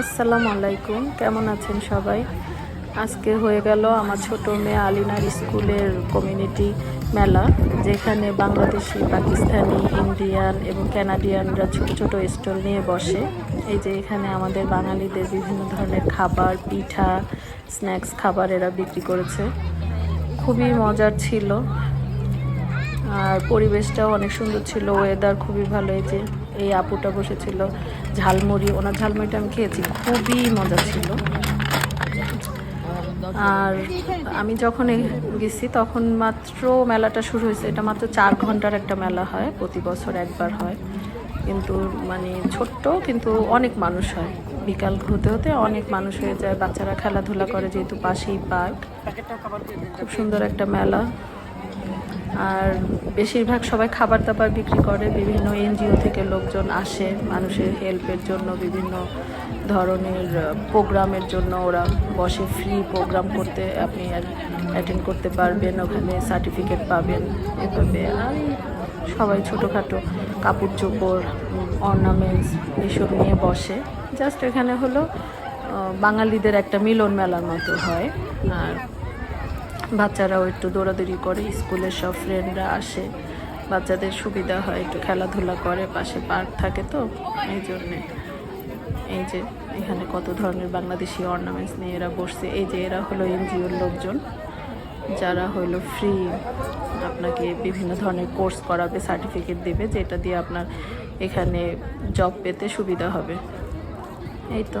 আসসালামু আলাইকুম, কেমন আছেন সবাই? আজকে হয়ে গেল আমার ছোট মেয়ে আলিনার স্কুলের কমিউনিটি মেলা, যেখানে বাংলাদেশি, পাকিস্তানি, ইন্ডিয়ান এবং ক্যানাডিয়ানরা ছোট ছোট স্টল নিয়ে বসে। এই যে এখানে আমাদের বাঙালিদের বিভিন্ন ধরনের খাবার, পিঠা, স্ন্যাক্স, খাবার এরা বিক্রি করেছে। খুবই মজার ছিল। আর পরিবেশটাও অনেক সুন্দর ছিল ওয়েদার খুবই ভালো, এই যে এই আপুটা বসেছিল, ঝালমুড়ি, ওনার ঝালমুড়িটা আমি খেয়েছি, খুবই মজা ছিল। আর আমি যখন গেছি তখন মাত্র মেলাটা শুরু হয়েছে, এটা মাত্র চার ঘণ্টার একটা মেলা হয়, প্রতি বছর একবার হয়। কিন্তু মানে ছোট্ট, কিন্তু অনেক মানুষ হয়। বিকাল হতে হতে অনেক মানুষ হয়ে যায়, বাচ্চারা খেলাধুলা করে যেহেতু পাশেই পার্ক। খুব সুন্দর একটা মেলা। আর বেশিরভাগ সবাই খাবার দাবার বিক্রি করে। বিভিন্ন এনজিও থেকে লোকজন আসে মানুষের হেল্পের জন্য, বিভিন্ন ধরনের প্রোগ্রামের জন্য ওরা বসে ফ্রি প্রোগ্রাম করতে আপনি অ্যাটেন্ড করতে পারবেন, ওখানে সার্টিফিকেট পাবেন এভাবে। আর সবাই ছোটোখাটো কাপড় চোপড় অর্নামেন্টস এসব নিয়ে বসে। জাস্ট এখানে হলো বাঙালিদের একটা মিলন মেলার মতো হয়। আর বাচ্চারাও একটু দৌড়াদৌড়ি করে স্কুলের সব ফ্রেন্ডরা আসে। বাচ্চাদের সুবিধা হয়, একটু খেলাধুলা করে, পাশে পার্ক থাকে তো, এই জন্যে। এই যে, এখানে কত ধরনের বাংলাদেশি অর্নামেন্টস নিয়ে এরা বসছে। এই যে, এরা হলো এনজিওর লোকজন, যারা হলো ফ্রি আপনাকে বিভিন্ন ধরনের কোর্স করাবে সার্টিফিকেট দেবে, যেটা দিয়ে আপনার এখানে জব পেতে সুবিধা হবে। এই তো।